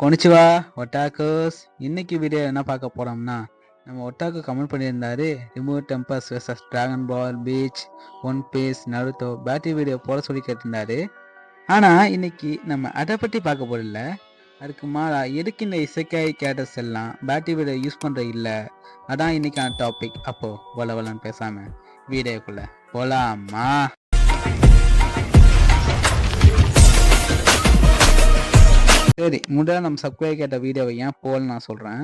கொனிச்சுவா ஒட்டாக்கோஸ் இன்னைக்கு வீடியோ என்ன பார்க்க போறோம்னா நம்ம ஒட்டாக்கு கமெண்ட் பண்ணியிருந்தாரு. Remove tempers versus Dragon Ball bleach One Piece Naruto battery video போட சொல்லி கேட்டிருந்தாரு. ஆனால் இன்னைக்கு நம்ம அதை பற்றி பார்க்க போதில்ல அதுக்கு மாறா எதுக்கு இந்த இசைக்காய் கேட்டஸ் எல்லாம் பேட்டரி வீடியோ யூஸ் பண்ணுற இல்லை? அதான் இன்னைக்கான டாபிக் அப்போ வள வளன்னு பேசாம வீடியோக்குள்ளே போலாமா? சரி முதல்ல நம்ம சப்ஸ்கிரைப் கேட்ட வீடியோவை ஏன் போல் நான் சொல்கிறேன்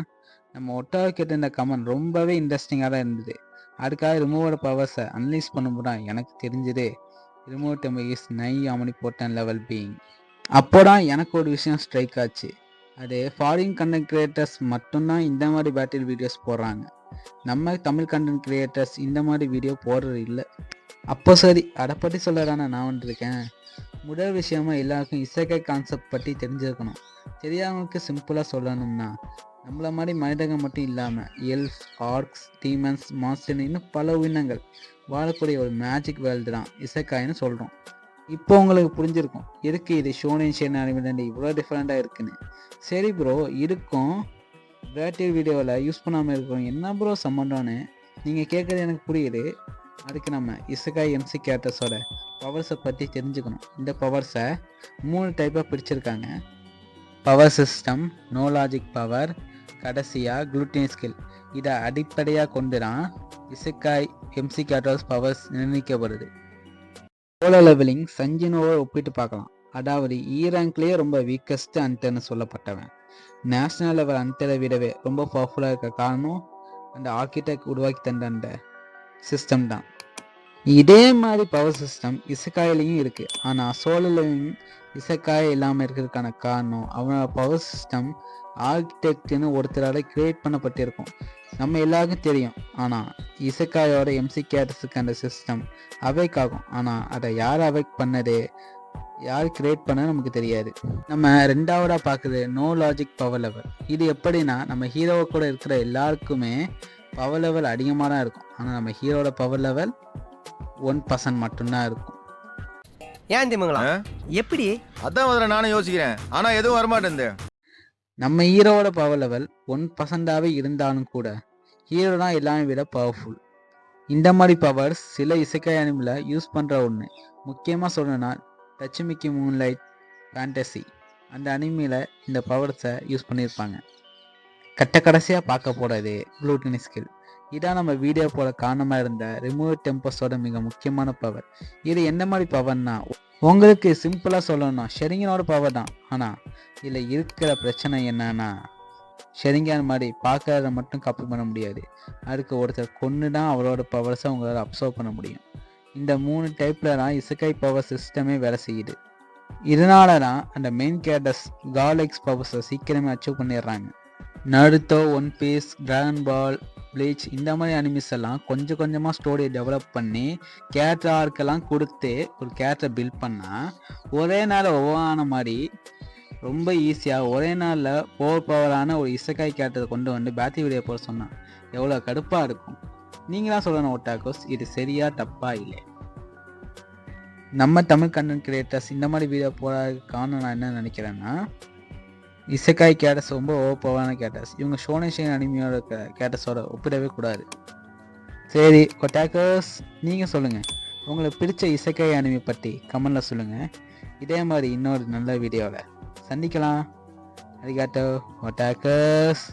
நம்ம ஒட்டாவை கேட்ட இந்த கமெண்ட் ரொம்பவே இன்ட்ரெஸ்டிங்காக தான் இருந்தது. அதுக்காக ரிமூவோட பவர்ஸை அனலைஸ் பண்ணும்போது தான் எனக்கு தெரிஞ்சது. ரிமூவ் டெம்பர் இஸ் நை ஆமனி போட்டன் லெவல் பீயிங் அப்போ தான் எனக்கு ஒரு விஷயம் ஸ்ட்ரைக் ஆச்சு. அது ஃபாரின் கண்டென்ட் கிரியேட்டர்ஸ் மட்டும்தான் இந்த மாதிரி பேட்டில் வீடியோஸ் போடுறாங்க. நம்ம தமிழ் கண்டென்ட் கிரியேட்டர்ஸ் இந்த மாதிரி வீடியோ போடுறது இல்லை. அப்போ சரி அதை பற்றி சொல்ல தானே நான் வந்துருக்கேன். முதல் விஷயமா எல்லாருக்கும் இசைக்கை கான்செப்ட் பற்றி தெரிஞ்சிருக்கணும். தெரியாதவங்களுக்கு சிம்பிளாக சொல்லணும்னா நம்மள மாதிரி மனிதர்கள் மட்டும் இல்லாமல் எல்ஃப் ஆர்க்ஸ் டீமன்ஸ் மாஸ்டர் இன்னும் பல உயிரினங்கள் வாழக்கூடிய ஒரு மேஜிக் வேர்ல்டு தான் இசைக்காயின்னு சொல்கிறோம் இப்போ உங்களுக்கு புரிஞ்சிருக்கும். எதுக்கு இது ஷோனின் ஷேன் அனிமிலண்ட் இவ்வளோ டிஃப்ரெண்ட்டாக இருக்குன்னு. சரி ப்ரோ இருக்கும் பேட்டரி வீடியோவில் யூஸ் பண்ணாமல் இருக்கிறோம். என்ன ப்ரோ சம்மந்தம்னு நீங்கள் கேட்குறது எனக்கு புரியுது. அதுக்கு நம்ம இசகாய் எம்சி கேரக்டர்ஸோட பவர்ஸை பற்றி தெரிஞ்சுக்கணும். இந்த பவர்ஸை மூணு டைப்பாக பிரிச்சிருக்காங்க. Power system no logic power கடைசியாக குளூட்டின் ஸ்கில் இதை அடிப்படையாக கொண்டு தான் இசக்காய் எம்சி கேரக்டர்ஸ் பவர்ஸ் நிர்ணயிக்கப்படுது. சோலோ லெவலிங் சஞ்சினோவை ஒப்பிட்டு பார்க்கலாம். அதாவது e ஈ ரேங்க்லேயே ரொம்ப வீக்கஸ்ட் அன்டர்னு சொல்லப்பட்டவன். நேஷனல் லெவல் அன்டரை விடவே ரொம்ப பவர்ஃபுல்லாக இருக்க காரணம் அந்த ஆர்கிடெக்ட் உருவாக்கி தந்த அந்த சிஸ்டம் தான். இதே மாதிரி பவர் சிஸ்டம் இசக்காயிலையும் இருக்குது ஆனால் சோழலையும் இசக்காய் இல்லாமல் இருக்கிறதுக்கான காரணம் அவனோட பவர் சிஸ்டம் ஆர்கிடெக்ட்னு ஒருத்தரால் கிரியேட் பண்ணப்பட்டிருக்கும். நம்ம எல்லாருக்கும் தெரியும். ஆனால் இசக்காயோட எம்சி கேட்டஸுக்கு அந்த சிஸ்டம் அவைக் ஆகும். ஆனால் அதை யார் அவைக் பண்ணது? யார் கிரியேட் பண்ண நமக்கு தெரியாது. நம்ம ரெண்டாவதாக பார்க்குறது நோ லாஜிக் பவர் லெவல் இது எப்படின்னா நம்ம ஹீரோவை கூட இருக்கிற எல்லாருக்குமே பவர் லெவல் அதிகமாக தான் இருக்கும். ஆனால் நம்ம ஹீரோட பவர் லெவல் ஒன் பர்சன்ட் மட்டும்தான் இருக்கும். ஏன் திமுங்களா ஆ? எப்படி? அதான் முதல்ல நானும் யோசிக்கிறேன். ஆனா எதுவும் வரமாட்டேன் நம்ம ஹீரோவோட பவர் லெவல் ஒன் பர்சன்டாகவே இருந்தாலும் கூட ஹீரோ தான் எல்லாமே விட பவர்ஃபுல் இந்த மாதிரி பவர்ஸ் சில இசைக்காய் அனிமில் யூஸ் பண்ணுற ஒன்று முக்கியமாக சொல்லணும்னா டச்சுமிக்கி மூன்லைட் ஃபேண்டசி அந்த அனிமியில் இந்த பவர்ஸை யூஸ் பண்ணியிருப்பாங்க கட்ட கடைசியாக பார்க்க போகிறது ப்ளூட்டின் ஸ்கில் இதான் நம்ம வீடியோ போல காரணமாக இருந்த ரிமூவ் டெம்பஸோட மிக முக்கியமான பவர் இது எந்த மாதிரி பவர்னா உங்களுக்கு சிம்பிளாக சொல்லணும்னா ஷெரிங்கனோட பவர் தான். ஆனால் இதில் இருக்கிற பிரச்சனை என்னன்னா ஷெரிங்கான் மாதிரி பார்க்கறத மட்டும் காப்பி பண்ண முடியாது. அதுக்கு ஒருத்தர் கொன்று தான் அவரோட பவர்ஸை உங்களால் அப்சர்வ் பண்ண முடியும். இந்த மூணு டைப்பில் தான் இசுகை பவர் சிஸ்டமே வேலை செய்யுது. இதனால தான் அந்த மெயின் கேரக்டர்ஸ் காலெக்ஸ் பவர்ஸை சீக்கிரமே அச்சீவ் பண்ணிடுறாங்க. Naruto One Piece Dragon Ball Bleach இந்த மாதிரி அனிமிஸ் எல்லாம் கொஞ்சம் கொஞ்சமாக ஸ்டோரியை டெவலப் பண்ணி கேரக்டர் ஆர்க்கெல்லாம் கொடுத்து ஒரு கேரக்டர் பில்ட் பண்ணால் ஒரே நாள் ஒவ்வொரு மாதிரி ரொம்ப ஈஸியாக ஒரே நாளில் ஓவர் பவரான ஒரு இசைக்காய் கேரக்டரை கொண்டு வந்து பேத்தி வீடியோ போட சொன்னான் எவ்வளோ கடுப்பாக இருக்கும்? நீங்களாம் சொல்லணும் ஒட்டாக்கோஸ் இது சரியா தப்பா இல்லை நம்ம தமிழ் கண்டென்ட் கிரியேட்டர்ஸ் இந்த மாதிரி வீடியோ போடாததுக்கு காரணம் நான் என்ன நினைக்கிறேன்னா இசைக்காய் கேட்டஸ் ரொம்ப ஓப்பவான கேட்டஸ். இவங்க ஷோனேஷன் அனிமியோட கேட்டஸோட ஒப்பிடவே கூடாது. சரி கொட்டாக்கர்ஸ் நீங்கள் சொல்லுங்கள் உங்களை பிடிச்ச இசைக்காய் அனிமி பற்றி கமெண்டில் சொல்லுங்கள் இதே மாதிரி இன்னொரு நல்ல வீடியோவில் சந்திக்கலாம். அரிகாட்டோ ஒட்டாக்கர்ஸ்